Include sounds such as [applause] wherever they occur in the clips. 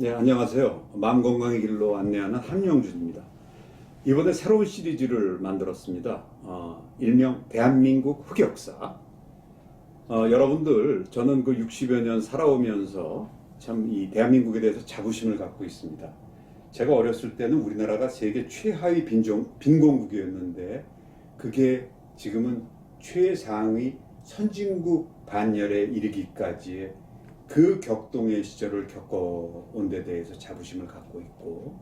네, 안녕하세요. 마음 건강의 길로 안내하는 한영준입니다. 이번에 새로운 시리즈를 만들었습니다. 어, 일명 대한민국 흑역사. 어, 여러분들, 저는 그 60여 년 살아오면서 참 이 대한민국에 대해서 자부심을 갖고 있습니다. 제가 어렸을 때는 우리나라가 세계 최하위 빈종, 빈곤국이었는데 그게 지금은 최상위 선진국 반열에 이르기까지의 그 격동의 시절을 겪어온 데 대해서 자부심을 갖고 있고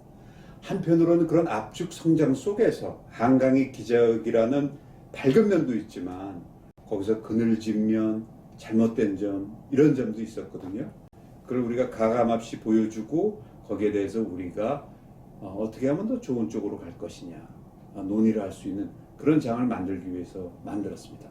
한편으로는 그런 압축 성장 속에서 한강의 기적이라는 밝은 면도 있지만 거기서 그늘진 면, 잘못된 점 이런 점도 있었거든요. 그걸 우리가 가감없이 보여주고 거기에 대해서 우리가 어, 어떻게 하면 더 좋은 쪽으로 갈 것이냐 어, 논의를 할 수 있는 그런 장을 만들기 위해서 만들었습니다.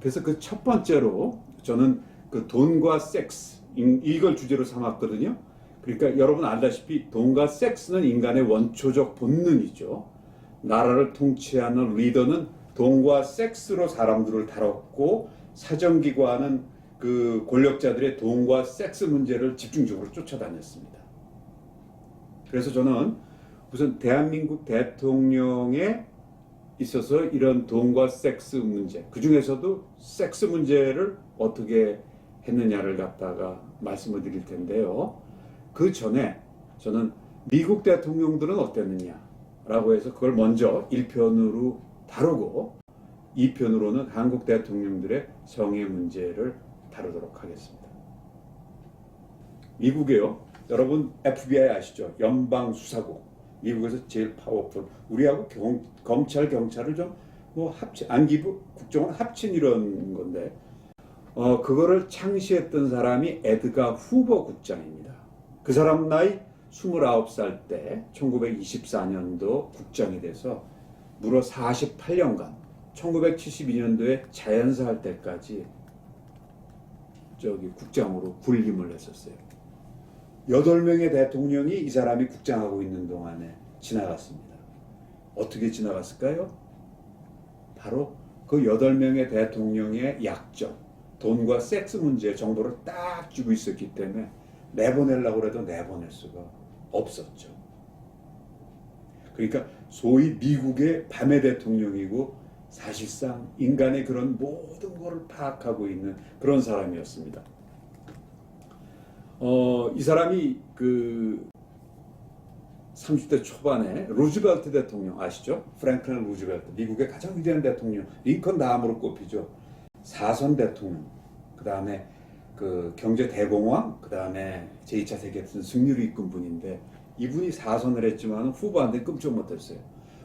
그래서 그 첫 번째로 저는 그 돈과 섹스 이- 이걸 주제로 삼았거든요. 그러니까 여러분 알다시피 돈과 섹스는 인간의 원초적 본능이죠. 나라를 통치하는 리더는 돈과 섹스로 사람들을 다뤘고 사정기관은 그 권력자들의 돈과 섹스 문제를 집중적으로 쫓아다녔습니다. 그래서 저는 우선 대한민국 대통령에 있어서 이런 돈과 섹스 문제, 그 중에서도 섹스 문제를 어떻게 했느냐를 갖다가 말씀을 드릴 텐데요. 그 전에 저는 미국 대통령들은 어땠느냐라고 해서 그걸 먼저 1편으로 다루고 2편으로는 한국 대통령들의 성의 문제를 다루도록 하겠습니다. 미국에요. 여러분 FBI 아시죠? 연방수사국. 미국에서 제일 파워풀. 우리하고 경, 검찰 경찰을 좀 뭐 합친 안기부 국정원 합친 이런 건데 어 그거를 창시했던 사람이 에드가 후버 국장입니다. 그 사람 나이 29살 때 1924년도 국장이 돼서 무려 48년간 1972년도에 자연사 할 때까지 저기 국장으로 군림을 했었어요. 여덟 명의 대통령이 이 사람이 국장하고 있는 동안에 지나갔습니다. 어떻게 지나갔을까요? 바로 그 여덟 명의 대통령의 약점, 돈과 섹스 문제 정도를 딱 쥐고 있었기 때문에 내보내려고 해도 내보낼 수가 없었죠. 그러니까 소위 미국의 밤의 대통령이고 사실상 인간의 그런 모든 것을 파악하고 있는 그런 사람이었습니다. 어, 이 사람이 그 30대 초반에 루즈벨트 대통령 아시죠? 프랭클린 루즈벨트 미국의 가장 위대한 대통령 링컨 다음으로 꼽히죠. 사선 대통령 그 다음에 그 경제 대공황 그 다음에 제2차 세계대전 승리를 이끈 분인데 이분이 사선을 했지만 후보한테 끔찍 못했어요.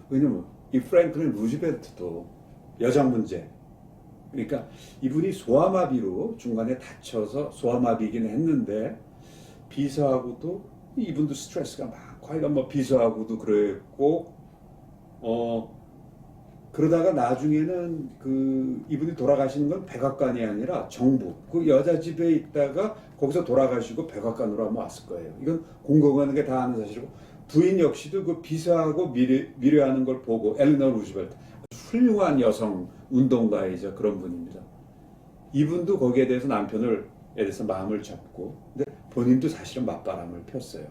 왜냐면 이 프랭클린 루즈벨트도 여장 문제 그러니까 이분이 소아마비로 중간에 다쳐서 소아마비이긴 했는데 비서하고도 이분도 스트레스가 많고 하여간 뭐 비서하고도 그랬고 어 그러다가 나중에는 그 이분이 돌아가시는 건 백악관이 아니라 정부 그 여자 집에 있다가 거기서 돌아가시고 백악관으로 아마 왔을 거예요. 이건 공공하는 게 다 아는 사실이고 부인 역시도 그 비서하고 미래, 미래하는 걸 보고 엘리너 루즈벨트 훌륭한 여성 운동가이자 그런 분입니다. 이분도 거기에 대해서 남편을 에 대해서 마음을 잡고 근데 본인도 사실은 맞바람을 폈어요.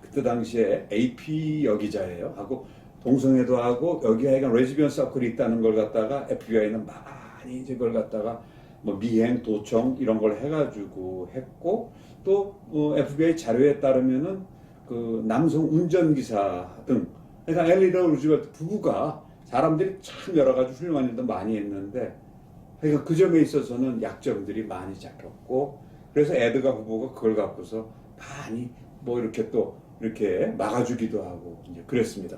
그때 당시에 AP 여기자예요. 하고 동성애도 하고 여기 하여간 레즈비언 서클이 있다는 걸 갖다가 FBI는 많이 이제 그걸 갖다가 뭐 미행 도청 이런 걸 해가지고 했고 또 어, FBI 자료에 따르면은 그 남성 운전기사 등 그러니까 엘리너 루즈벨트 부부가 사람들이 참 여러 가지 훌륭한 일도 많이 했는데 그러니까 그 점에 있어서는 약점들이 많이 잡혔고 그래서 에드가 후보가 그걸 갖고서 많이 뭐 이렇게 또 이렇게 막아주기도 하고 이제 그랬습니다.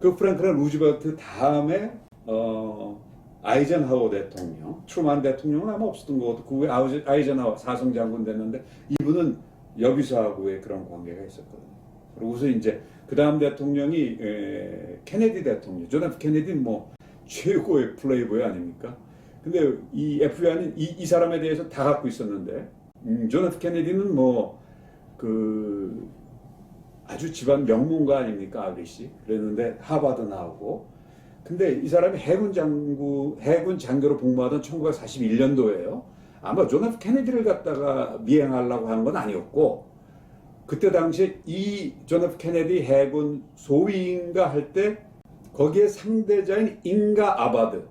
그 프랭클린 루즈벨트 다음에 어 아이젠하워 대통령, 트루만 대통령은 아마 없었던 것 같고 그 아우제- 아이젠하워 사성 장군 됐는데 이분은 여기서하고의 그런 관계가 있었거든요. 그리고서 이제 그 다음 대통령이 에, 케네디 대통령, 존 F 케네디는 뭐 최고의 플레이보이 아닙니까? 근데 이 FBI는 이, 이 사람에 대해서 다 갖고 있었는데 음, 존 F 케네디는 뭐그 아주 집안 명문가 아닙니까 아버지 그랬는데 하버드 나오고. 근데 이 사람이 해군 장구 해군 장교로 복무하던 1941년도에요. 아마 존 F 케네디를 갖다가 미행하려고 한건 아니었고 그때 당시에 이존 F 케네디 해군 소위인가 할 때 거기에 상대자인 잉가 아바드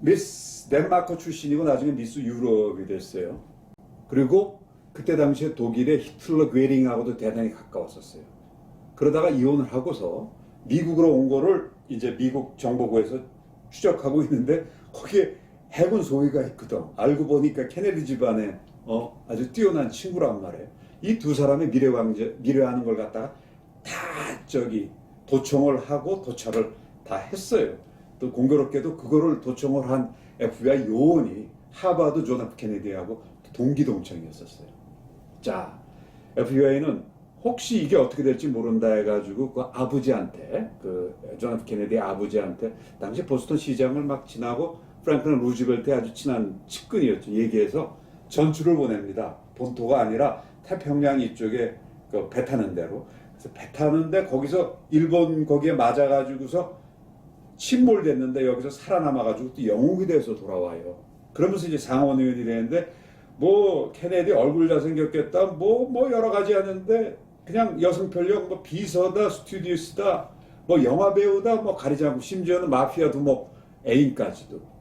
미스 덴마크 출신이고 나중에 미스 유럽이 됐어요. 그리고 그때 당시에 독일의 히틀러 괴링하고도 대단히 가까웠었어요. 그러다가 이혼을 하고서 미국으로 온 거를 이제 미국 정보부에서 추적하고 있는데 거기에 해군 소위가 있거든. 알고 보니까 케네디 집안에 어, 아주 뛰어난 친구란 말이에요. 이 두 사람의 미래 왕제 미래하는 걸 갖다가 다 저기 도청을 하고 도착을 다 했어요. 또 공교롭게도 그거를 도청을 한 FBI 요원이 하버드 존 F 케네디하고 동기 동창이었었어요. 자, FBI는 혹시 이게 어떻게 될지 모른다 해가지고 그 아버지한테 그존 F 케네디 아버지한테 당시 보스턴 시장을 막 지나고 프랭클린 루즈벨트의 아주 친한 측근이었죠. 얘기해서 전출을 보냅니다. 본토가 아니라 태평양 이쪽에 그 배 타는 데로. 그래서 배 타는데 거기서 일본 거기에 맞아가지고서 침몰됐는데 여기서 살아남아가지고 또 영웅이 돼서 돌아와요. 그러면서 이제 상원 의원이 되는데 뭐 케네디 얼굴 잘생겼겠다 뭐뭐 여러 가지 하는데 그냥 여성 편력 뭐 비서다 스튜디오스다 뭐 영화 배우다 뭐 가리지 않고 심지어는 마피아 두목 애인까지도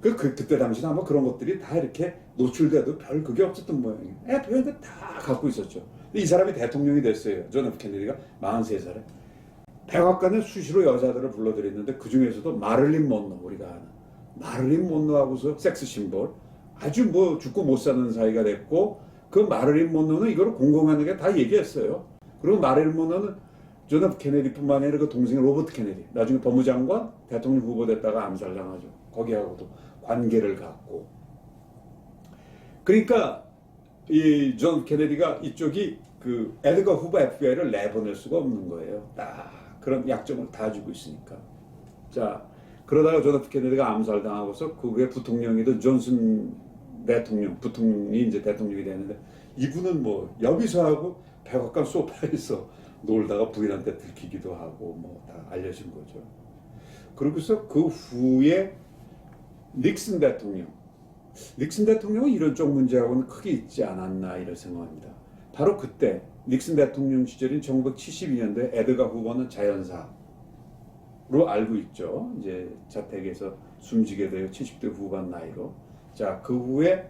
그, 그 그때 당시는 아마 그런 것들이 다 이렇게 노출돼도 별 그게 없었던 모양이에요. 애 표현들 다 갖고 있었죠. 근데 이 사람이 대통령이 됐어요. 존 F 케네디가 43살에. 백악관에 수시로 여자들을 불러들였는데 그 중에서도 마를린 mon로 우리가 아는 마를린 mon로하고서 섹스 심볼 아주 뭐 죽고 못 사는 사이가 됐고 그 마를린 mon로는 이걸 공공하게 다 얘기했어요. 그리고 마릴린 mon로는 존 케네디뿐만 아니라 그 동생 로버트 케네디 나중에 법무장관 대통령 후보 됐다가 암살당하죠. 거기하고도 관계를 갖고 그러니까 이 존 케네디가 이쪽이 그 에드거 후보 FBI를 내보낼 수가 없는 거예요. 딱 그런 약점을 다 주고 있으니까. 자 그러다가 존 F 케네디가 암살당하고서 그 후에 부통령이던 존슨 대통령, 부통령이 이제 대통령이 되는데 이분은 뭐 여기서하고 백악관 소파에서 [laughs] 놀다가 부인한테 들키기도 하고 뭐 다 알려진 거죠. 그러고서 그 후에 닉슨 대통령, 닉슨 대통령은 이런 쪽 문제하고는 크게 있지 않았나 이런 생각합니다. 바로 그때 닉슨 대통령 시절인 1972년도에 에드가 후보는 자연사로 알고 있죠. 이제 자택에서 숨지게 되어 70대 후반 나이로. 자, 그 후에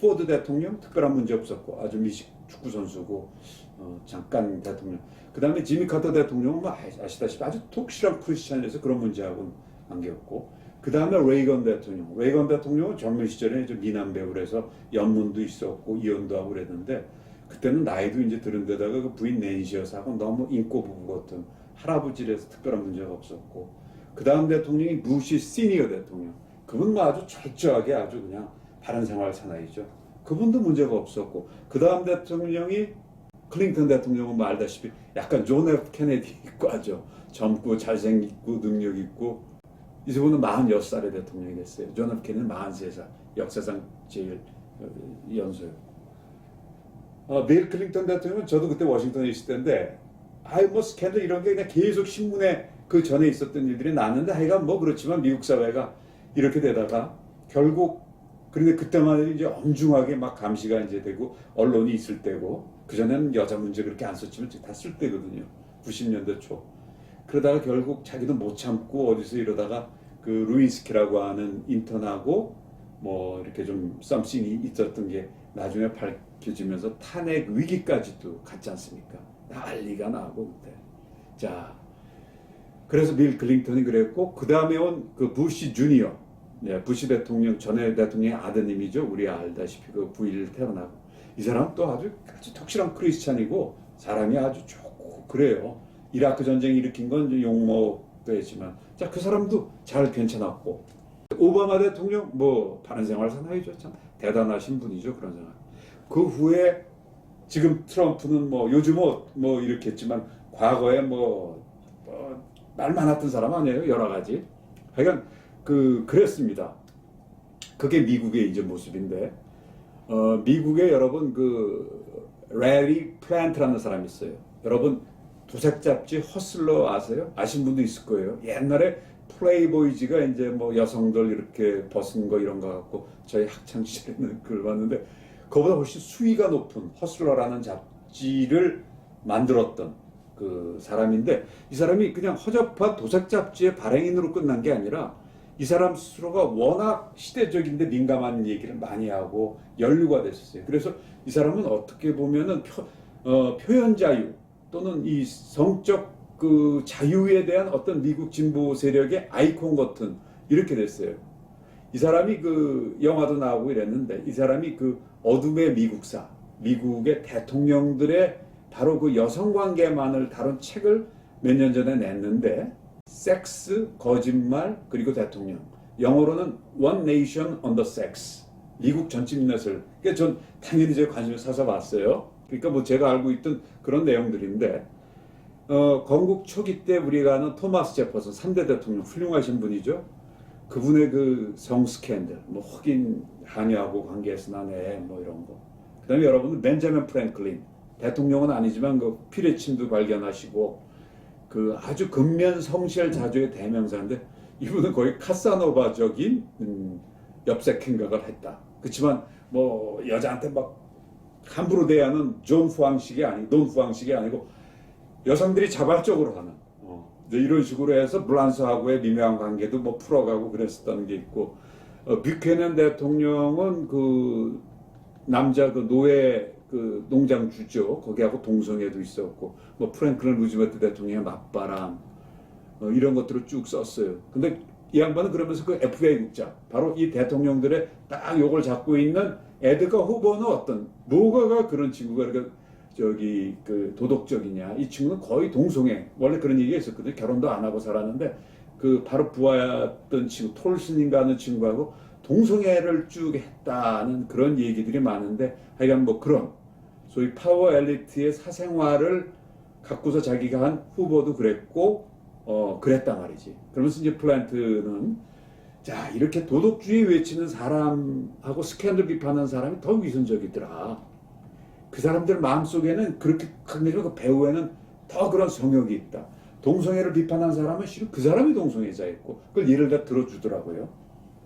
포드 대통령 특별한 문제 없었고 아주 미식 축구 선수고 어, 잠깐 대통령. 그 다음에 지미 카터 대통령은 뭐 아- 아시다시피 아주 독실한 크리스찬에서 그런 문제하고는 관계없고 그 다음에 레이건 대통령. 레이건 대통령은 젊은 시절에 이제 미남 배우라서 연문도 있었고 이혼도 하고 그랬는데 그때는 나이도 이제 들은 데다가 그 부인 낸시여서 하고 너무 인고 부부 같은 할아버지라서 특별한 문제가 없었고 그 다음 대통령이 부시 시니어 대통령. 그분 뭐 아주 철저하게 아주 그냥 바른 생활 사나이죠. 그분도 문제가 없었고 그 다음 대통령이 클린턴 대통령은 뭐 알다시피 약간 존 F 케네디 과죠. 젊고 잘생기고 능력 있고 이분은 46살의 대통령이 됐어요. 존 F 케네디는 43살. 역사상 제일 어, 연소요. 어, 빌 클린턴 대통령은 저도 그때 워싱턴에 있을 때인데 아이 뭐 스캔들 이런 게 그냥 계속 신문에 그 전에 있었던 일들이 났는데 하여간 뭐 그렇지만 미국 사회가 이렇게 되다가 결국 그런데 그때만 해도 이제 엄중하게 막 감시가 이제 되고 언론이 있을 때고 그전에는 여자 문제 그렇게 안 썼지만 다 쓸 때거든요. 90년대 초. 그러다가 결국 자기도 못 참고 어디서 이러다가 그 루인스키라고 하는 인턴하고 뭐 이렇게 좀 썸씽이 있었던 게 나중에 밝혀지면서 탄핵 위기까지도 갔지 않습니까? 난리가 나고 그때. 자, 그래서 빌 클린턴이 그랬고 그 다음에 온 그 부시 주니어, 네, 부시 대통령 전에 대통령의 아드님이죠. 우리 알다시피 그 9일 태어나고 이 사람 또 아주 아주 덕실한 크리스찬이고 사람이 아주 좋고 그래요. 이라크 전쟁 일으킨 건 했지만 자 그 사람도 잘 괜찮았고 오바마 대통령 뭐 바른 생활 사나이죠. 참 대단하신 분이죠. 그런 생활. 그 후에 지금 트럼프는 뭐 요즘은 뭐 이렇게 했지만 과거에 뭐, 뭐, 말 많았던 사람 아니에요? 여러 가지. 하여간 그 그랬습니다. 그게 미국의 이제 모습인데 어 미국에 여러분 그 레리 플랜트라는 사람이 있어요. 여러분 도색 잡지 허슬러 아세요? 아신 분도 있을 거예요. 옛날에 플레이보이즈가 이제 뭐 여성들 이렇게 벗은 거 이런 거 갖고 저희 학창 시절에는 그걸 봤는데 그보다 훨씬 수위가 높은 허슬러라는 잡 잡지를 만들었던 그 사람인데 이 사람이 그냥 허접한 도색 잡지의 발행인으로 끝난 게 아니라 이 사람 스스로가 워낙 시대적인데 민감한 얘기를 많이 하고 연루가 됐었어요. 그래서 이 사람은 어떻게 보면은 표, 어, 표현 자유 또는 이 성적 그 자유에 대한 어떤 미국 진보 세력의 아이콘 같은 이렇게 됐어요. 이 사람이 그 영화도 나오고 이랬는데 이 사람이 그 어둠의 미국사, 미국의 대통령들의 바로 그 여성 관계만을 다룬 책을 몇 년 전에 냈는데 섹스, 거짓말 그리고 대통령. 영어로는 One Nation Under Sex. 미국 전체민낯을. 그러니까 전 당연히 제 관심을 사서 봤어요. 그러니까 뭐 제가 알고 있던 그런 내용들인데 어, 건국 초기 때 우리가 아는 토마스 제퍼슨 3대 대통령 훌륭하신 분이죠. 그분의 그 성 스캔들, 뭐 흑인 한여하고 관계에서 난 애 뭐 이런 거. 그다음에 여러분들 벤자민 프랭클린 대통령은 아니지만 그 피레침도 발견하시고 그 아주 근면 성실 자주의 대명사인데 이분은 거의 카사노바적인 음, 엽색 행각을 했다. 그렇지만 뭐 여자한테 막 함부로 대하는 존 후앙식이 아니, 논 후앙식이 아니고 여성들이 자발적으로 하는 어, 이런 식으로 해서 블란스하고의 미묘한 관계도 뭐 풀어가고 그랬었다는 게 있고 어, 뷰케넨 대통령은 그 남자 그 노예 그 농장 주죠. 거기하고 동성애도 있었고 뭐 프랭클린 루즈벨트 대통령의 맞바람 어, 이런 것들을 쭉 썼어요. 근데 이 양반은 그러면서 그 FBI 국장 바로 이 대통령들의 딱 요걸 잡고 있는 에드가 후보는 어떤 뭐가가 그런 친구가 이렇게 저기 그 도덕적이냐. 이 친구는 거의 동성애. 원래 그런 얘기가 있었거든요. 결혼도 안 하고 살았는데 그 바로 부하였던 친구 톨슨인가 하는 친구하고 동성애를 쭉 했다는 그런 얘기들이 많은데 하여간 뭐 그런 소위 파워 엘리트의 사생활을 갖고서 자기가 한 후보도 그랬고 어 그랬단 말이지 그러면서 이제 플란트는 자 이렇게 도덕주의 외치는 사람하고 스캔들 비판하는 사람이 더 위선적이더라 그 사람들 마음속에는 그렇게 그 배우에는 더 그런 성욕이 있다. 동성애를 비판한 사람은 실은 그 사람이 동성애자였고 그걸 예를 다 들어주더라고요.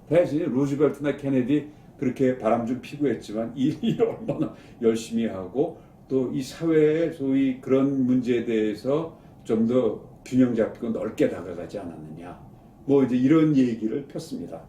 대신 루즈벨트나 케네디 그렇게 바람 좀 피고 했지만 [laughs] 이 일을 얼마나 열심히 하고 또 이 사회의 소위 그런 문제에 대해서 좀 더 균형 잡히고 넓게 다가가지 않았느냐. 뭐 이제 이런 얘기를 폈습니다.